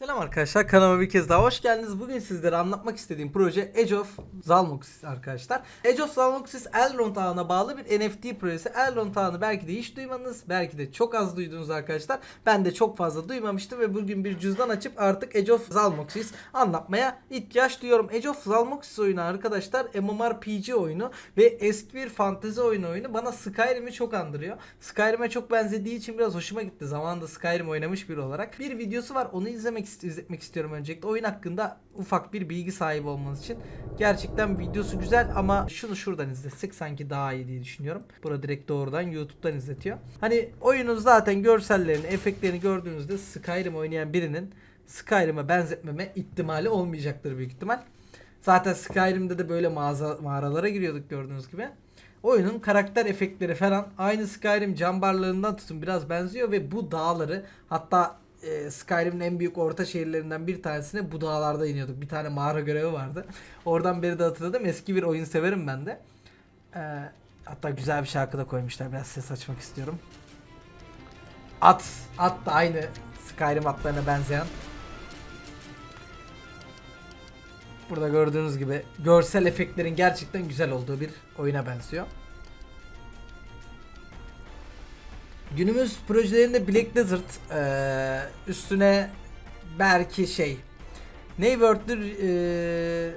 Selam arkadaşlar kanalıma bir kez daha hoş geldiniz. Bugün sizlere anlatmak istediğim proje Age of Zalmoxis arkadaşlar. Age of Zalmoxis Elrond ağına bağlı bir NFT projesi. Elrond ağını belki de hiç duymadınız, belki de çok az duydunuz arkadaşlar. Ben de çok fazla duymamıştım ve bugün bir cüzdan açıp artık Age of Zalmoxis anlatmaya ihtiyaç duyuyorum. Age of Zalmoxis oyunu arkadaşlar MMORPG oyunu ve eski bir fantezi oyunu oyunu bana Skyrim'i çok andırıyor. Skyrim'e çok benzediği için biraz hoşuma gitti. Zamanında Skyrim oynamış biri olarak. Bir videosu var onu izlemek izletmek istiyorum öncelikle. Oyun hakkında ufak bir bilgi sahibi olmanız için. Gerçekten videosu güzel ama şunu şuradan izletsek sanki daha iyi diye düşünüyorum. Burada direkt doğrudan YouTube'dan izletiyor. Hani oyunun zaten görsellerini, efektlerini gördüğünüzde Skyrim oynayan birinin Skyrim'e benzetmeme ihtimali olmayacaktır büyük ihtimal. Zaten Skyrim'de de böyle mağaza, mağaralara giriyorduk gördüğünüz gibi. Oyunun karakter efektleri falan aynı Skyrim cambarlarından tutun biraz benziyor ve bu dağları hatta e, Skyrim'in en büyük orta şehirlerinden bir tanesine bu dağlarda iniyorduk. Bir tane mağara görevi vardı. Oradan beri de hatırladım. Eski bir oyun severim ben de. E, hatta güzel bir şarkı da koymuşlar. Biraz ses açmak istiyorum. At. At da aynı Skyrim atlarına benzeyen. Burada gördüğünüz gibi görsel efektlerin gerçekten güzel olduğu bir oyuna benziyor. Günümüz projelerinde Black Desert eee, üstüne belki şey eee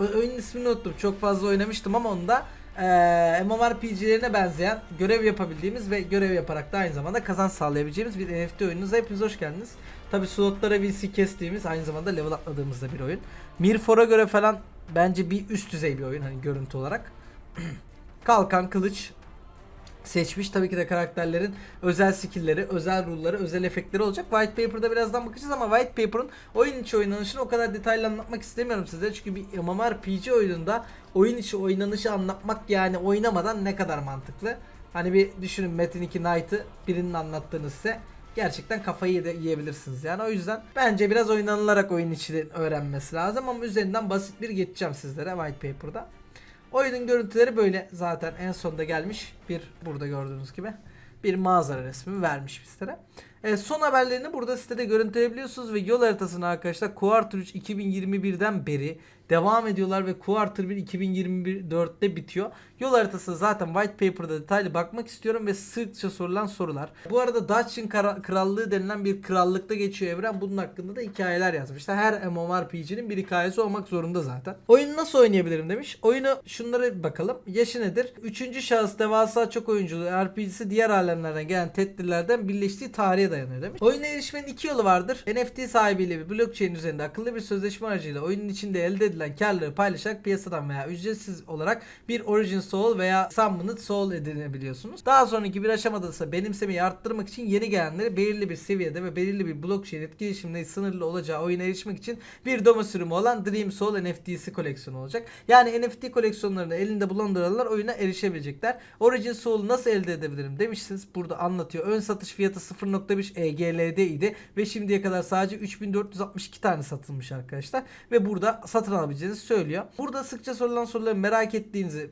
o- oyunun ismini unuttum. Çok fazla oynamıştım ama onda eee MMORPG'lerine benzeyen görev yapabildiğimiz ve görev yaparak da aynı zamanda kazanç sağlayabileceğimiz bir NFT oyununuza hepiniz hoş geldiniz. Tabi slotlara VC kestiğimiz aynı zamanda level atladığımızda bir oyun. Mirfor'a göre falan bence bir üst düzey bir oyun hani görüntü olarak. Kalkan, kılıç, seçmiş. Tabii ki de karakterlerin özel skill'leri, özel rule'ları, özel efektleri olacak. White Paper'da birazdan bakacağız ama White Paper'ın oyun içi oynanışını o kadar detaylı anlatmak istemiyorum size. Çünkü bir MMORPG oyununda oyun içi oynanışı anlatmak yani oynamadan ne kadar mantıklı. Hani bir düşünün Metin 2 Knight'ı birinin anlattığını size gerçekten kafayı de yiyebilirsiniz. Yani o yüzden bence biraz oynanılarak oyun içi öğrenmesi lazım ama üzerinden basit bir geçeceğim sizlere White Paper'da. Oyunun görüntüleri böyle zaten en sonda gelmiş bir burada gördüğünüz gibi bir manzara resmi vermiş bizlere. E, son haberlerini burada sitede görüntüleyebiliyorsunuz ve yol haritasını arkadaşlar Quarter 3 2021'den beri devam ediyorlar ve Quarter 1 2024'te bitiyor. Yol haritası zaten White Paper'da detaylı bakmak istiyorum ve sıkça sorulan sorular. Bu arada Dutch'ın krallığı denilen bir krallıkta geçiyor evren. Bunun hakkında da hikayeler yazmışlar. Her MMORPG'nin bir hikayesi olmak zorunda zaten. Oyunu nasıl oynayabilirim demiş. Oyunu şunlara bakalım. Yaşı nedir? Üçüncü şahıs devasa çok oyunculu RPG'si diğer alemlerden gelen tedbirlerden birleştiği tarihe dayanıyor demiş. Oyuna erişmenin iki yolu vardır. NFT sahibiyle bir blockchain üzerinde akıllı bir sözleşme aracıyla oyunun içinde elde edilen karları paylaşarak piyasadan veya ücretsiz olarak bir Origin Soul veya Summoned Soul edinebiliyorsunuz. Daha sonraki bir aşamada ise benimsemeyi arttırmak için yeni gelenleri belirli bir seviyede ve belirli bir blockchain etkileşiminde sınırlı olacağı oyuna erişmek için bir demo sürümü olan Dream Soul NFT'si koleksiyonu olacak. Yani NFT koleksiyonlarını elinde bulunduranlar oyuna erişebilecekler. Origin Soul'u nasıl elde edebilirim demişsiniz. Burada anlatıyor. Ön satış fiyatı 0.5 EGL'de idi ve şimdiye kadar sadece 3462 tane satılmış arkadaşlar ve burada satın alabileceğinizi söylüyor. Burada sıkça sorulan soruları merak ettiğinizi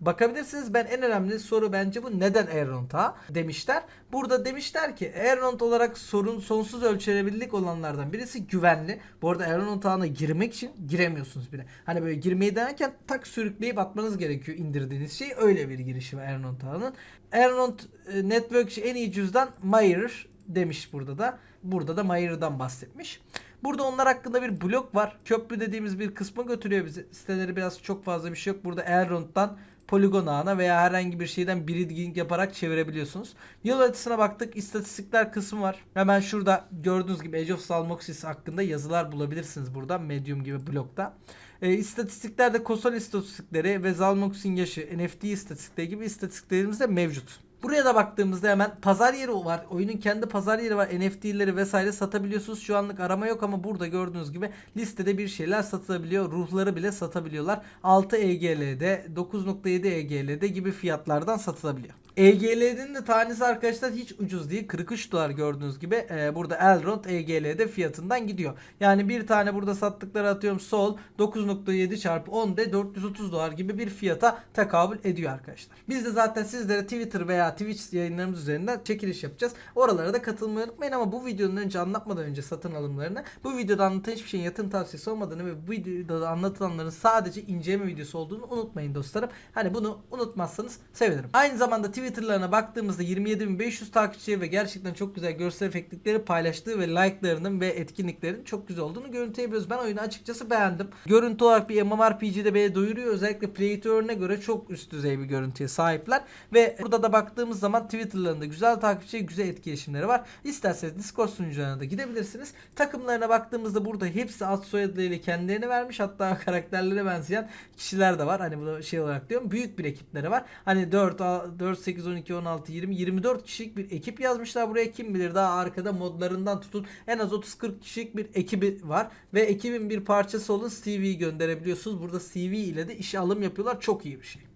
Bakabilirsiniz. Ben en önemli soru bence bu. Neden Elrond'a demişler. Burada demişler ki Elrond olarak sorun sonsuz ölçülebilirlik olanlardan birisi güvenli. Bu arada Elrond ağına girmek için giremiyorsunuz bile. Hani böyle girmeyi denerken tak sürükleyip atmanız gerekiyor indirdiğiniz şey. Öyle bir girişi var Elrond ağının. Elrond e, Network en iyi cüzdan Mayer demiş burada da. Burada da Mayer'dan bahsetmiş. Burada onlar hakkında bir blok var. Köprü dediğimiz bir kısma götürüyor bizi. Siteleri biraz çok fazla bir şey yok. Burada Elrond'dan poligon ağına veya herhangi bir şeyden breeding yaparak çevirebiliyorsunuz. Yol haritasına baktık. İstatistikler kısmı var. Hemen şurada gördüğünüz gibi Age of Salmoxis hakkında yazılar bulabilirsiniz burada. Medium gibi blokta. E, istatistiklerde Kosol istatistikleri ve Zalmox'in yaşı, NFT istatistikleri gibi istatistiklerimiz de mevcut. Buraya da baktığımızda hemen pazar yeri var. Oyunun kendi pazar yeri var. NFT'leri vesaire satabiliyorsunuz. Şu anlık arama yok ama burada gördüğünüz gibi listede bir şeyler satılabiliyor. Ruhları bile satabiliyorlar. 6 EGL'de, 9.7 EGL'de gibi fiyatlardan satılabiliyor. EGL'nin de tanesi arkadaşlar hiç ucuz değil. 43 dolar gördüğünüz gibi. Ee, burada Elrond EGL'de fiyatından gidiyor. Yani bir tane burada sattıkları atıyorum Sol 9.7 çarpı 10 de 430 dolar gibi bir fiyata tekabül ediyor arkadaşlar. Biz de zaten sizlere Twitter veya Twitch yayınlarımız üzerinden çekiliş yapacağız. Oralara da katılmayı unutmayın ama bu videonun önce anlatmadan önce satın alımlarını bu videoda anlatan hiçbir şeyin yatırım tavsiyesi olmadığını ve bu videoda anlatılanların sadece inceleme videosu olduğunu unutmayın dostlarım. Hani bunu unutmazsanız sevinirim. Aynı zamanda Twitter'larına baktığımızda 27.500 takipçi ve gerçekten çok güzel görsel efektlikleri paylaştığı ve like'larının ve etkinliklerin çok güzel olduğunu görüntüleyebiliyoruz. Ben oyunu açıkçası beğendim. Görüntü olarak bir MMORPG'de beni doyuruyor. Özellikle Play to göre çok üst düzey bir görüntüye sahipler. Ve burada da baktığımız zaman Twitter'larında güzel takipçi, güzel etkileşimleri var. İsterseniz Discord sunucularına da gidebilirsiniz. Takımlarına baktığımızda burada hepsi ad soyadlarıyla kendilerini vermiş. Hatta karakterlere benzeyen kişiler de var. Hani bu da şey olarak diyorum. Büyük bir ekipleri var. Hani 4, 4 8, 12, 16, 20, 24 kişilik bir ekip yazmışlar buraya. Kim bilir daha arkada modlarından tutun en az 30-40 kişilik bir ekibi var. Ve ekibin bir parçası olun CV'yi gönderebiliyorsunuz. Burada CV ile de işe alım yapıyorlar. Çok iyi bir şey.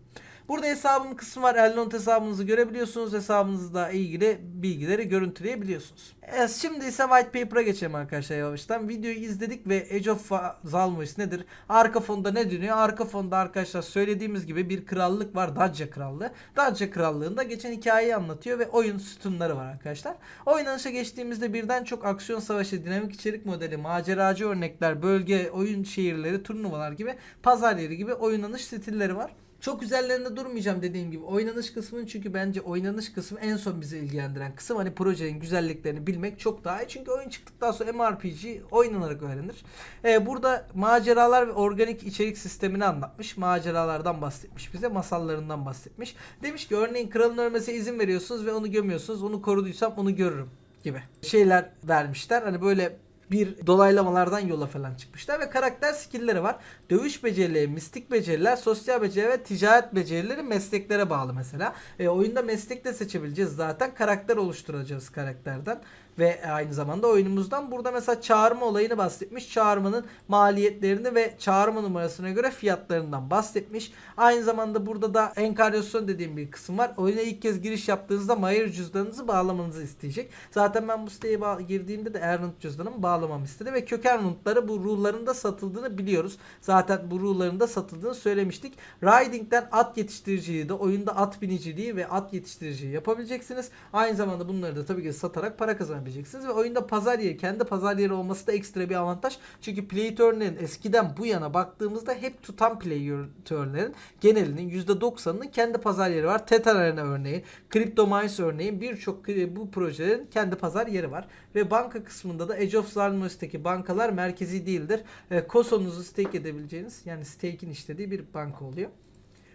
Burada hesabım kısmı var. Elnont hesabınızı görebiliyorsunuz. Hesabınızla ilgili bilgileri görüntüleyebiliyorsunuz. Evet, şimdi ise white paper'a geçelim arkadaşlar yavaştan. Videoyu izledik ve Age of Zalmois nedir? Arka fonda ne dönüyor? Arka fonda arkadaşlar söylediğimiz gibi bir krallık var. Dacia Krallığı. Dacia Krallığı'nda geçen hikayeyi anlatıyor ve oyun sütunları var arkadaşlar. Oynanışa geçtiğimizde birden çok aksiyon savaşı, dinamik içerik modeli, maceracı örnekler, bölge, oyun şehirleri, turnuvalar gibi pazar yeri gibi oynanış stilleri var. Çok üzerlerinde durmayacağım dediğim gibi oynanış kısmının çünkü bence oynanış kısmı en son bizi ilgilendiren kısım. Hani projenin güzelliklerini bilmek çok daha iyi. Çünkü oyun çıktıktan sonra MRPG oynanarak öğrenir. Ee, burada maceralar ve organik içerik sistemini anlatmış. Maceralardan bahsetmiş bize. Masallarından bahsetmiş. Demiş ki örneğin kralın ölmesine izin veriyorsunuz ve onu gömüyorsunuz. Onu koruduysam onu görürüm gibi şeyler vermişler. Hani böyle bir dolaylamalardan yola falan çıkmışlar ve karakter skill'leri var. Dövüş becerileri, mistik beceriler, sosyal beceri ve ticaret becerileri mesleklere bağlı mesela. E, oyunda meslek de seçebileceğiz zaten. Karakter oluşturacağız karakterden ve aynı zamanda oyunumuzdan burada mesela çağırma olayını bahsetmiş. Çağırmanın maliyetlerini ve çağırma numarasına göre fiyatlarından bahsetmiş. Aynı zamanda burada da enkaryasyon dediğim bir kısım var. Oyuna ilk kez giriş yaptığınızda Mayer cüzdanınızı bağlamanızı isteyecek. Zaten ben bu siteye girdiğimde de Ernunt cüzdanımı bağlamamı istedi ve köken runtları bu rule'ların da satıldığını biliyoruz. Zaten bu rule'ların da satıldığını söylemiştik. Riding'den at yetiştiriciliği de oyunda at biniciliği ve at yetiştiriciliği yapabileceksiniz. Aynı zamanda bunları da tabii ki satarak para kazanabileceksiniz ve oyunda pazar yeri, kendi pazar yeri olması da ekstra bir avantaj. Çünkü play turn'lerin eskiden bu yana baktığımızda hep tutan play turn'lerin genelinin %90'ının kendi pazar yeri var. Tetan Arena örneği, Crypto Mines örneğin birçok bu projelerin kendi pazar yeri var. Ve banka kısmında da Age of Zalmois'teki bankalar merkezi değildir. E, Koso'nuzu stake edebileceğiniz yani stake'in işlediği bir banka oluyor.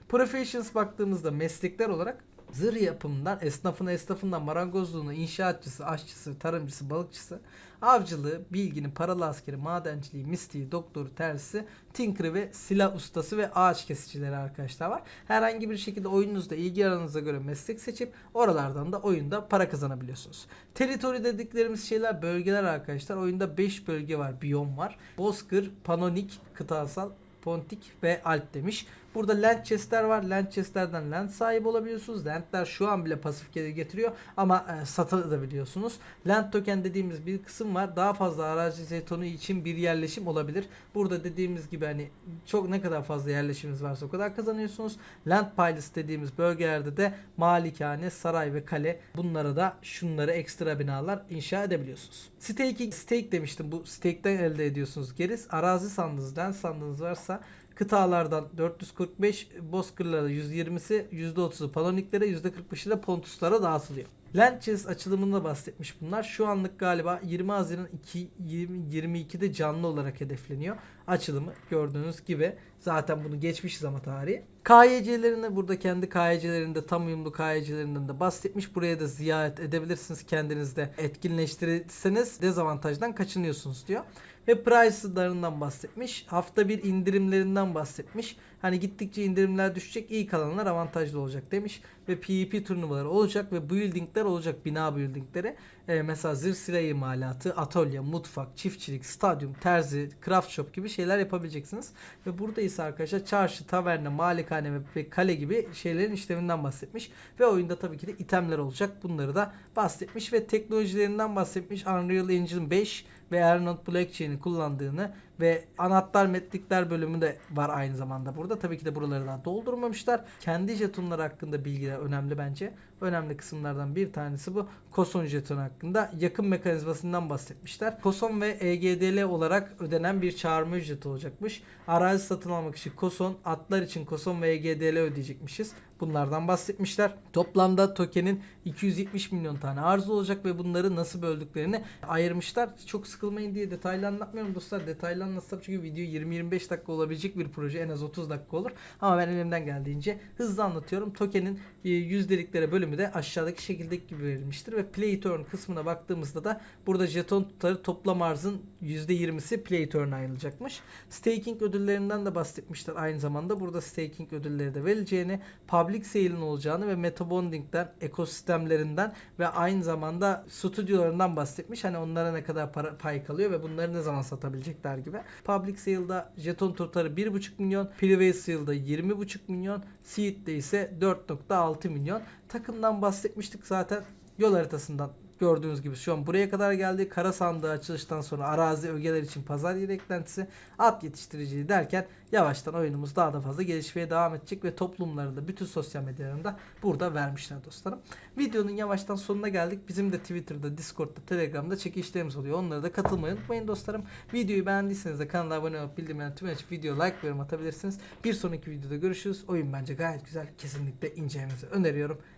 Professions baktığımızda meslekler olarak zırh yapımından esnafına esnafından marangozluğuna inşaatçısı, aşçısı, tarımcısı, balıkçısı, avcılığı, bilginin, paralı askeri, madenciliği, mistiği, doktoru, tersisi, tinker'ı ve silah ustası ve ağaç kesicileri arkadaşlar var. Herhangi bir şekilde oyununuzda ilgi alanınıza göre meslek seçip oralardan da oyunda para kazanabiliyorsunuz. Territory dediklerimiz şeyler bölgeler arkadaşlar. Oyunda 5 bölge var, biyom var. Bozkır, Panonik, kıtasal, Pontik ve Alp demiş. Burada land chest'ler var. Land chest'lerden land sahibi olabiliyorsunuz. Land'ler şu an bile pasif gelir getiriyor ama e, satabiliyorsunuz. Land token dediğimiz bir kısım var. Daha fazla arazi jetonu için bir yerleşim olabilir. Burada dediğimiz gibi hani çok ne kadar fazla yerleşiminiz varsa o kadar kazanıyorsunuz. Land piles dediğimiz bölgelerde de malikane, saray ve kale bunlara da şunları ekstra binalar inşa edebiliyorsunuz. Stake, stake demiştim. Bu stake'den elde ediyorsunuz geriz. Arazi sandığınız, land sandığınız varsa kıtalardan 445 bozkırlara 120'si %30'u paloniklere %45'i de pontuslara dağıtılıyor. Land Chess açılımında bahsetmiş bunlar. Şu anlık galiba 20 Haziran 2, 20, 22'de canlı olarak hedefleniyor. Açılımı gördüğünüz gibi. Zaten bunu geçmişiz ama tarihi. KYC'lerini burada kendi KYC'lerinde tam uyumlu KYC'lerinden de bahsetmiş. Buraya da ziyaret edebilirsiniz. Kendinizde etkinleştirirseniz dezavantajdan kaçınıyorsunuz diyor. Ve price'larından bahsetmiş. Hafta bir indirimlerinden bahsetmiş. Hani gittikçe indirimler düşecek, iyi kalanlar avantajlı olacak demiş. Ve PvP turnuvaları olacak ve buildingler olacak, bina buildingleri. Ee, mesela zırh silah imalatı, atölye, mutfak, çiftçilik, stadyum, terzi, craft shop gibi şeyler yapabileceksiniz. Ve burada ise arkadaşlar çarşı, taverna, malikane ve- kale gibi şeylerin işleminden bahsetmiş. Ve oyunda tabii ki de itemler olacak. Bunları da bahsetmiş ve teknolojilerinden bahsetmiş. Unreal Engine 5 ve Ernold Blockchain'i kullandığını ve anahtar metrikler bölümü de var aynı zamanda burada. Tabii ki de buraları daha doldurmamışlar. Kendi jetonları hakkında bilgiler önemli bence. Önemli kısımlardan bir tanesi bu. Koson jetonu hakkında yakın mekanizmasından bahsetmişler. Koson ve EGDL olarak ödenen bir çağırma ücreti olacakmış. Arazi satın almak için Koson, atlar için Koson ve EGDL ödeyecekmişiz. Bunlardan bahsetmişler. Toplamda tokenin 270 milyon tane arz olacak ve bunları nasıl böldüklerini ayırmışlar. Çok sıkılmayın diye detaylı anlatmıyorum dostlar. Detaylı anlatsam çünkü video 20-25 dakika olabilecek bir proje. En az 30 dakika olur. Ama ben elimden geldiğince hızlı anlatıyorum. Tokenin e, yüzdeliklere bölümü de aşağıdaki şekildeki gibi verilmiştir. Ve play turn kısmına baktığımızda da burada jeton tutarı toplam arzın %20'si play turn'a ayrılacakmış. Staking ödüllerinden de bahsetmişler aynı zamanda. Burada staking ödülleri de verileceğini, public sale'in olacağını ve metabonding'den, ekosistemlerinden ve aynı zamanda stüdyolarından bahsetmiş. Hani onlara ne kadar para, pay kalıyor ve bunları ne zaman satabilecekler gibi. Public sale'da jeton tutarı 1.5 milyon, private sale'da 20.5 milyon, seed'de ise 4.6 milyon. Takımdan bahsetmiştik zaten yol haritasından gördüğünüz gibi şu an buraya kadar geldi. Kara sandığı açılıştan sonra arazi ögeler için pazar yeri eklentisi, at yetiştiriciliği derken yavaştan oyunumuz daha da fazla gelişmeye devam edecek ve toplumlarında bütün sosyal medyalarında burada vermişler dostlarım. Videonun yavaştan sonuna geldik. Bizim de Twitter'da, Discord'da, Telegram'da çekişlerimiz oluyor. Onlara da katılmayı unutmayın dostlarım. Videoyu beğendiyseniz de kanala abone olup bildirimleri tüm açıp video like ve atabilirsiniz. Bir sonraki videoda görüşürüz. Oyun bence gayet güzel. Kesinlikle incelemenizi öneriyorum.